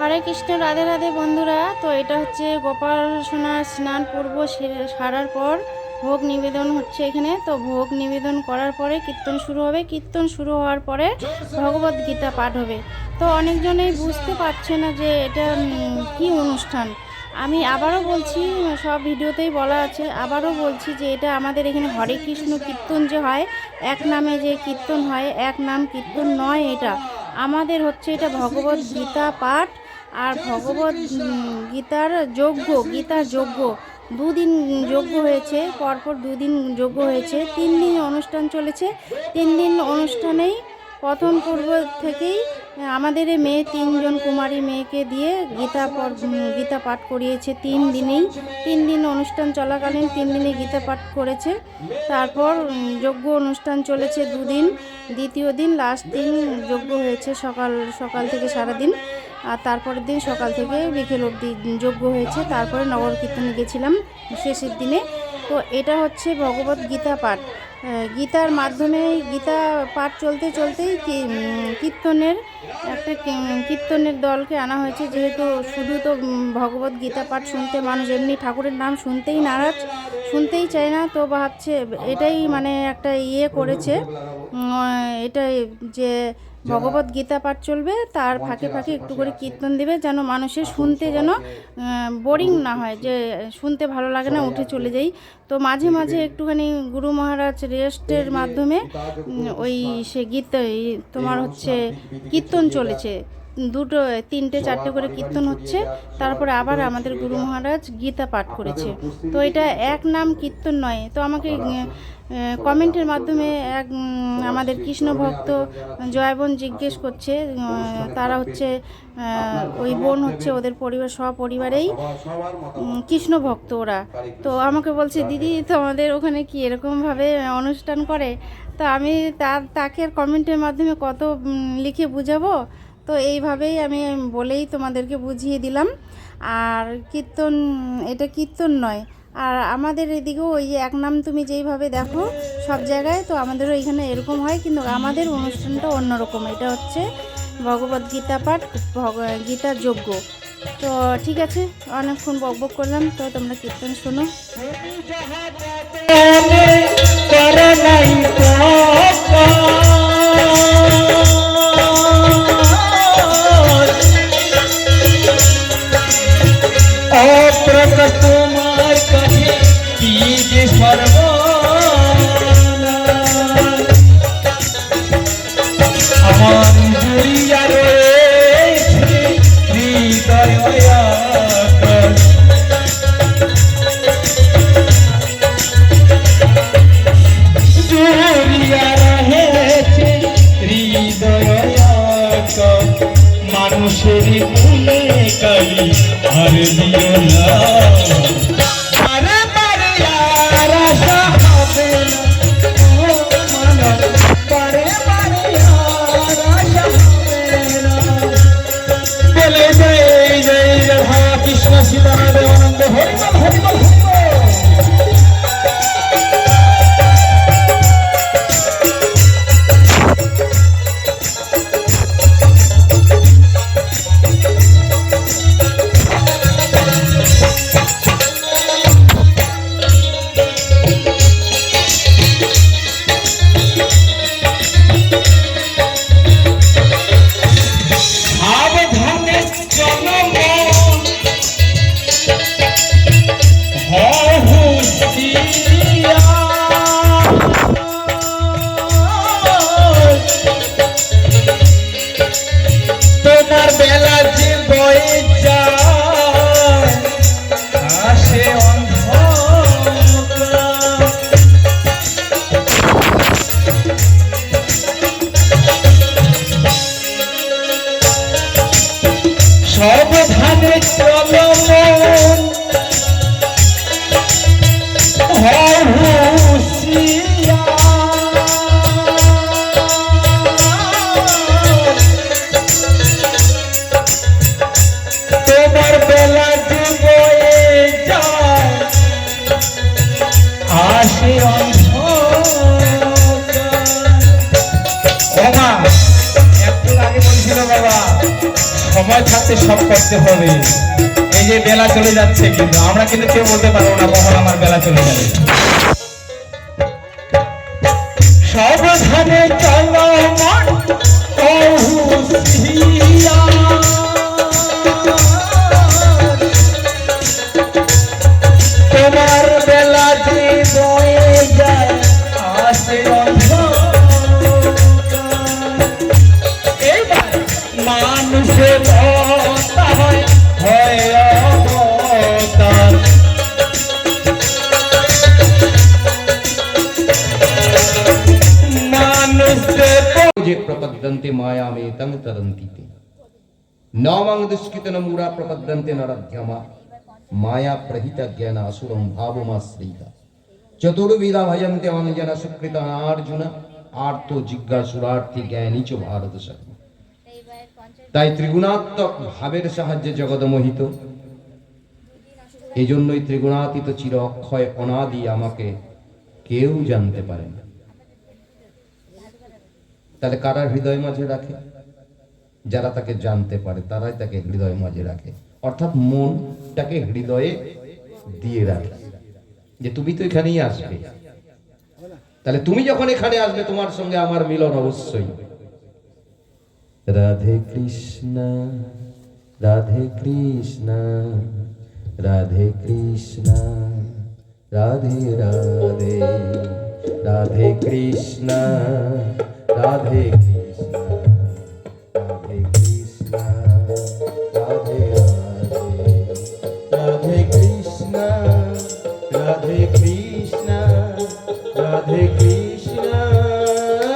হরে কৃষ্ণ, রাধে রাধে বন্ধুরা। তো এটা হচ্ছে গোপাল সোনার স্নান পূর্ব সারার পর ভোগ নিবেদন হচ্ছে এখানে। তো ভোগ নিবেদন করার পরে কীর্তন শুরু হবে। কীর্তন শুরু হওয়ার পরে ভগবত গীতা পাঠ হবে। তো অনেকজনেই বুঝতে পারছে না যে এটা কি অনুষ্ঠান। আমি আবারও বলছি, সব ভিডিওতেই বলা আছে, আবারও বলছি যে এটা আমাদের এখানে হরে কৃষ্ণ কীর্তন যে হয়, এক নামে যে কীর্তন হয়, এক নাম কীর্তন নয় এটা। আমাদের হচ্ছে এটা ভগবত গীতা পাঠ। আর ভগবত গীতার যজ্ঞ গীতার যজ্ঞ। দুদিন যজ্ঞ হয়েছে, পরপর দুদিন যজ্ঞ হয়েছে। তিন দিন অনুষ্ঠান চলেছে। তিন দিন অনুষ্ঠানেই প্রথম পূর্ব থেকেই আমাদের মেয়ে, তিনজন কুমারী মেয়েকে দিয়ে গীতা গীতা পাঠ করিয়েছে তিন দিনেই। তিন দিন অনুষ্ঠান চলাকালীন তিন দিনে গীতা পাঠ করেছে। তারপর যজ্ঞ অনুষ্ঠান চলেছে দুদিন। দ্বিতীয় দিন, লাস্ট দিন যজ্ঞ হয়েছে সকাল সকাল থেকে সারাদিন। আর তারপরের দিন সকাল থেকে বিকেল অবধি যজ্ঞ হয়েছে। তারপরে নগর কীর্তনে গেছিলাম শেষের দিনে। তো এটা হচ্ছে ভগবত গীতা পাঠ। গীতার মাধ্যমে গীতা পাঠ চলতে চলতেই কীর্তনের একটা কীর্তনের দলকে আনা হয়েছে। যেহেতু শুধু তো ভগবত গীতা পাঠ শুনতে মানুষ এমনি ঠাকুরের নাম শুনতেই নারাজ শুনতেই চায় না। তো ভাবছে এটাই মানে একটা ইয়ে করেছে। উম, এটা যে ভগবত গীতা পাঠ চলবে তার ফাঁকে ফাঁকে একটু করে কীর্তন দেবে যেন মানুষের শুনতে যেন বোরিং না হয় যে শুনতে ভালো লাগে না উঠে চলে যাই। তো মাঝে মাঝে একটুখানি গুরু মহারাজ রেস্টের মাধ্যমে ওই সে গীত তোমার হচ্ছে কীর্তন চলেছে। দুটো, তিনটে, চারটে করে কীর্তন হচ্ছে। তারপরে আবার আমাদের গুরু মহারাজ গীতা পাঠ করেছে। তো এটা এক নাম কীর্তন নয়। তো আমাকে কমেন্টের মাধ্যমে এক আমাদের কৃষ্ণ ভক্ত জয়বোন জিজ্ঞেস করছে তারা হচ্ছে ওই বোন হচ্ছে ওদের পরিবার, সপরিবারেই কৃষ্ণ ভক্ত ওরা। তো আমাকে বলছে, দিদি, তোমাদের ওখানে কি এরকমভাবে অনুষ্ঠান করে? তো আমি তার, তাকে কমেন্টের মাধ্যমে কত লিখে বুঝাবো? তো এইভাবেই আমি বলেই তোমাদেরকে বুঝিয়ে দিলাম। আর কীর্তন, এটা কীর্তন নয়। আর আমাদের এদিকেও ওই যে এক নাম তুমি যেইভাবে দেখো, সব জায়গায় তো আমাদেরও এখানে এরকম হয়, কিন্তু আমাদের অনুষ্ঠানটা অন্যরকম। এটা হচ্ছে ভগবত গীতা পাঠ গীতার যজ্ঞ। তো ঠিক আছে, অনেকক্ষণ বক বক করলাম, তো তোমরা কীর্তন শোনো। থাকতে সব করতে হবে। এই যে বেলা চলে যাচ্ছে কিন্তু আমরা কিন্তু কেউ বলতে পারব না কখন আমার বেলা চলে যাবে। সাবধানে মন মানুষের প্রপদ্যন্তে মায়ামে তং তদন্তি তে নমং দুষ্কৃতন মূরা প্রপদ্যন্তে নরধ্যমা মায়া প্রহিত জ্ঞান আসুরম ভাবমাশ্রিতা চতুর্বিধা ভজন্তে অঞ্জন সুকৃত অর্জুন আর্ত জিজ্ঞাসুরার্থী জ্ঞানী চ ভারত তাই ত্রিগুণাত্মক ভাবের সাহায্যে জগৎ মোহিত। এই জন্যই ত্রিগুণাতীত চির অক্ষয় অনাদি আমাকে কেউ জানতে পারে না। তাহলে কারা হৃদয় মাঝে রাখে। যারা তাকে জানতে পারে, তারাই তাকে হৃদয় মাঝে রাখে। অর্থাৎ মনটাকে হৃদয়ে দিয়ে রাখে। যে তুমি তো এখানেই আসবে। তাহলে তুমি যখন এখানে আসবে, তোমার সঙ্গে আমার মিলন অবশ্যই। রাধে কৃষ্ণ রাধে কৃষ্ণ রাধে কৃষ্ণ, রাধে রাধে রাধে কৃষ্ণ। রাধে কৃষ্ণ রাধে কৃষ্ণ রাধে রাধে কৃষ্ণ রাধে কৃষ্ণ রাধে কৃষ্ণ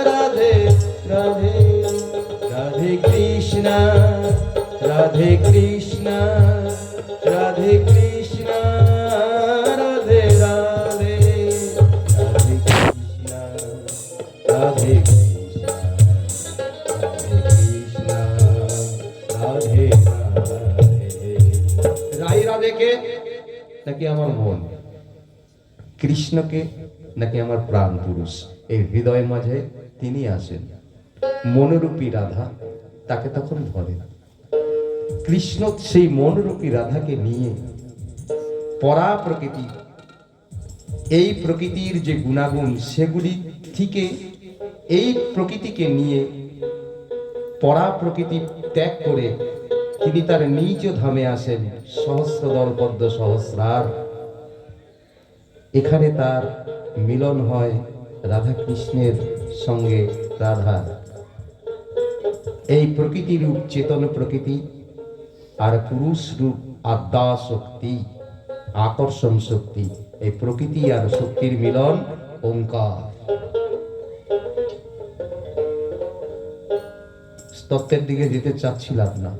রাধে রাধে রাধে কৃষ্ণ রাধে কৃষ্ণ রাধে কৃষ্ণ রাধে রাই নাকি আমার মন? কৃষ্ণকে নাকি আমার প্রাণ পুরুষ? এই হৃদয় মাঝে তিনি আসেন। মনোরূপী রাধা তাকে তখন ধরে কৃষ্ণ সেই মনোরূপী রাধাকে নিয়ে পরা প্রকৃতি, এই প্রকৃতির যে গুণাগুণ সেগুলি থেকে এই প্রকৃতিকে নিয়ে পরা প্রকৃতি ত্যাগ করে তিনি তার নিজ ধামে আসেন সহস্রদল পদ্ম সহস্রার। এখানে তার মিলন হয় রাধা কৃষ্ণের সঙ্গে রাধার এই প্রকৃতি রূপ চেতন প্রকৃতি, আর পুরুষ রূপ আদ্যা শক্তি, আকর্ষণ শক্তি। এই প্রকৃতি আর শক্তির মিলন ওঙ্কার। তত্ত্বের দিকে যেতে চাচ্ছিলাম না।